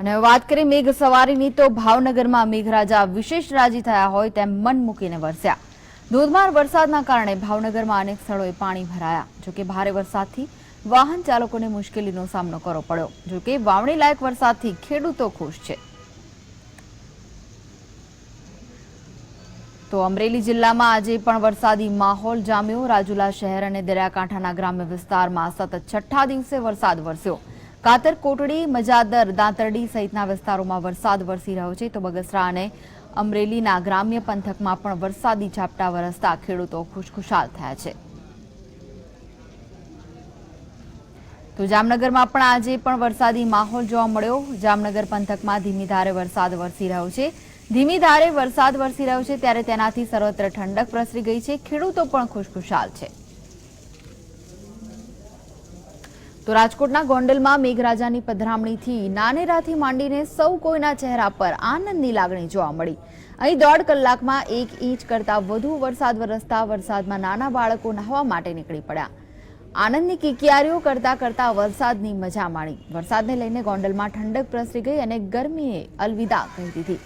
અને વાત કરીએ મેઘ સવારીની તો ભાવનગરમાં મેઘરાજા વિશેષ રાજી થયા હોય તેમ મન મૂકીને વરસ્યા. ધોધમાર વરસાદના કારણે ભાવનગરમાં અનેક સ્થળોએ પાણી ભરાયા. જોકે ભારે વરસાદથી વાહન ચાલકોને મુશ્કેલીનો સામનો કરવો પડ્યો. જોકે વાવણી લાયક વરસાદથી ખેડૂતો ખુશ છે. તો અમરેલી જિલ્લામાં આજે પણ વરસાદી માહોલ જામ્યો. રાજુલા શહેર અને દરિયાકાંઠાના ગ્રામ્ય વિસ્તારમાં સતત છઠ્ઠા દિવસે વરસાદ વરસ્યો. કાતર, કોટડી, મજાદર, દાંતરડી સહિતના વિસ્તારોમાં વરસાદ વરસી રહ્યો છે. તો બગસરા અને અમરેલીના ગ્રામ્ય પંથકમાં પણ વરસાદી ઝાપટા વરસતા ખેડૂતો ખુશખુશાલ થયા છે. તો જામનગરમાં પણ આજે પણ વરસાદી માહોલ જોવા મળ્યો. જામનગર પંથકમાં ધીમી ધારે વરસાદ વરસી રહ્યો છે. ધીમી ધારે વરસાદ વરસી રહ્યો છે ત્યારે તેનાથી સર્વત્ર ઠંડક પ્રસરી ગઈ છે. ખેડૂતો પણ ખુશખુશાલ છે. તો રાજકોટના ગોંડલમાં મેઘરાજાની પધરામણીથી નાનેરાથી માંડીને સૌ કોઈના ચહેરા પર આનંદની લાગણી જોવા મળી. અહીં દોઢ કલાકમાં એક ઇંચ કરતાં વધુ વરસાદ વરસતા વરસાદમાં નાના બાળકો નહાવા માટે નીકળી પડ્યા. આનંદની કિકિયારીઓ કરતા કરતા વરસાદની મજા માણી. વરસાદને લઈને ગોંડલમાં ઠંડક પ્રસરી ગઈ અને ગરમીએ અલવિદા કહી દીધી.